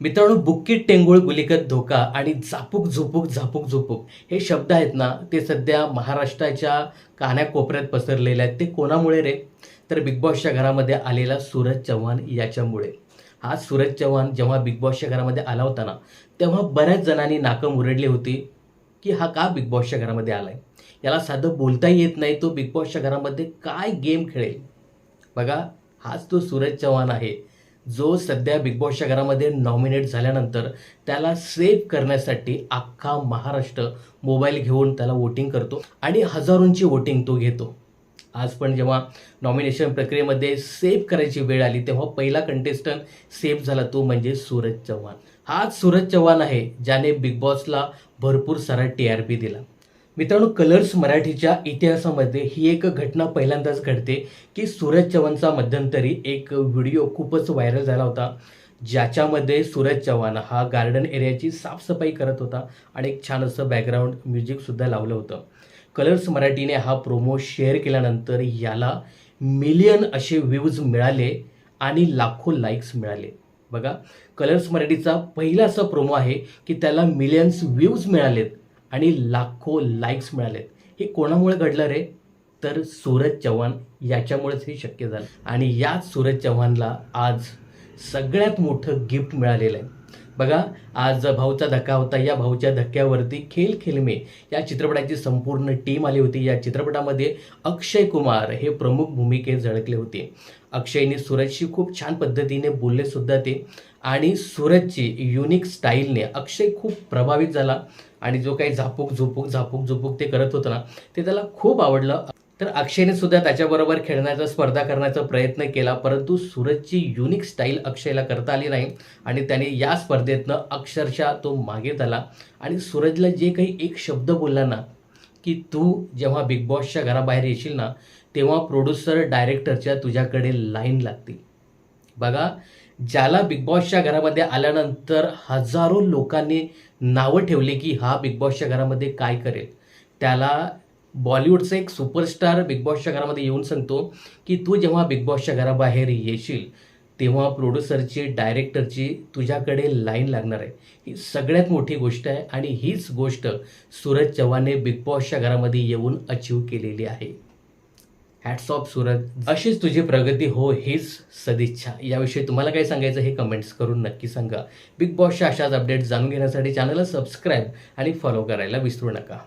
मित्रांनो बुक्कीट टेंगुळ गुलिकत धोका आणि झापूक झुपूक झापूक झुपूक हे शब्द आहेत ना ते सध्या महाराष्ट्राच्या कानाकोपऱ्यात पसरलेले आहेत. ते कोणामुळे रे? तर बिग बॉसच्या घरामध्ये आलेला सूरज चव्हाण याच्यामुळे. हा सूरज चव्हाण जेव्हा बिग बॉसच्या घरामध्ये आला होता ना तेव्हा बऱ्याच जणांनी नाकं मुरडली होती की हा का बिग बॉसच्या घरामध्ये आला आहे याला साधं बोलताही येत नाही तो बिग बॉसच्या घरामध्ये काय गेम खेळेल? बघा हाच तो सूरज चव्हाण आहे. जो सध्या बिग बॉसच्या घरामध्ये नॉमिनेट झाल्यानंतर त्याला सेव्ह करण्यासाठी अख्खा महाराष्ट्र मोबाईल घेऊन त्याला वोटिंग करतो आणि हजारोंची वोटिंग तो घेतो. आज पण जेव्हा नॉमिनेशन प्रक्रियेमध्ये सेव्ह करायची वेळ आली तेव्हा पहिला कंटेस्टंट सेव्ह झाला तो म्हणजे सूरज चव्हाण. हाच सूरज चव्हाण आहे ज्याने बिग बॉसला भरपूर सारा टी आर पी दिला. मित्रांनो कलर्स मराठीच्या इतिहासामध्ये ही एक घटना पहिल्यांदाच घडते की सूरज चव्हाणचा मध्यंतरी एक व्हिडिओ खूपच व्हायरल झाला होता ज्याच्यामध्ये सूरज चव्हाण हा गार्डन एरियाची साफसफाई करत होता आणि एक छान असं बॅकग्राऊंड म्युझिकसुद्धा लावलं होतं. कलर्स मराठीने हा प्रोमो शेअर केल्यानंतर याला मिलियन असे व्ह्यूज मिळाले आणि लाखो लाईक्स मिळाले. बघा कलर्स मराठीचा पहिला असा प्रोमो आहे की त्याला मिलियन्स व्ह्यूज मिळालेत. आणि लाखो लाईक्स मिळालेत. हे कोणामुळे घडलं रे? तर सूरज चव्हाण याच्यामुळेच हे शक्य झालं. आणि याच सूरज चव्हाणला आज सगळ्यात मोठं गिफ्ट मिळालेलं आहे. बघा आज भाऊचा धक्का होता. या भाऊच्या धक्क्यावरती खेल खेलमे या चित्रपटाची संपूर्ण टीम आली होती. या चित्रपटामध्ये अक्षय कुमार हे प्रमुख भूमिकेत झळकले होते. अक्षयने सूरजशी खूप छान पद्धतीने बोलले सुद्धा ते. आणि सूरजची युनिक स्टाईलने अक्षय खूप प्रभावित झाला. आणि जो काही झापूक झुपूक झापूक झुपूक ते करत होतं ना ते त्याला खूप आवडलं. तर अक्षयने सुद्धा त्याच्याबरोबर खेळण्याचा स्पर्धा करण्याचा प्रयत्न केला परंतु सूरजची युनिक स्टाईल अक्षयला करता आली नाही आणि त्याने या स्पर्धेतनं अक्षरशः तो मागे झाला. आणि सूरजला जे काही एक शब्द बोलला ना की तू जेव्हा बिग बॉसच्या घराबाहेर येशील ना तेव्हा प्रोड्युसर डायरेक्टरच्या तुझ्याकडे लाईन लागतील. बघा ज्याला बिग बॉसच्या घरामध्ये आल्यानंतर हजारो लोकांनी नावं ठेवली की हा बिग बॉसच्या घरामध्ये काय करेल? त्याला बॉलिवूडचा एक सुपरस्टार बिग बॉसच्या घरामध्ये येऊन सांगतो की तू जेव्हा बिग बॉसच्या घराबाहेर येशील तेव्हा प्रोड्युसरची डायरेक्टरची तुझ्याकडे लाईन लागणार आहे. ही सगळ्यात मोठी गोष्ट आहे आणि हीच गोष्ट सूरज चव्हाणने बिग बॉसच्या घरामध्ये येऊन अचीव केलेली आहे. Hats off Suraj. अशीच तुझी प्रगती हो हीच सदिच्छा. याविषयी तुम्हाला काय सांगायचं हे कमेंट्स करून नक्की सांगा. बिग बॉसच्या अशाच अपडेट्स जाणून घेण्यासाठी चॅनलला सबस्क्राईब आणि फॉलो करायला विसरू नका.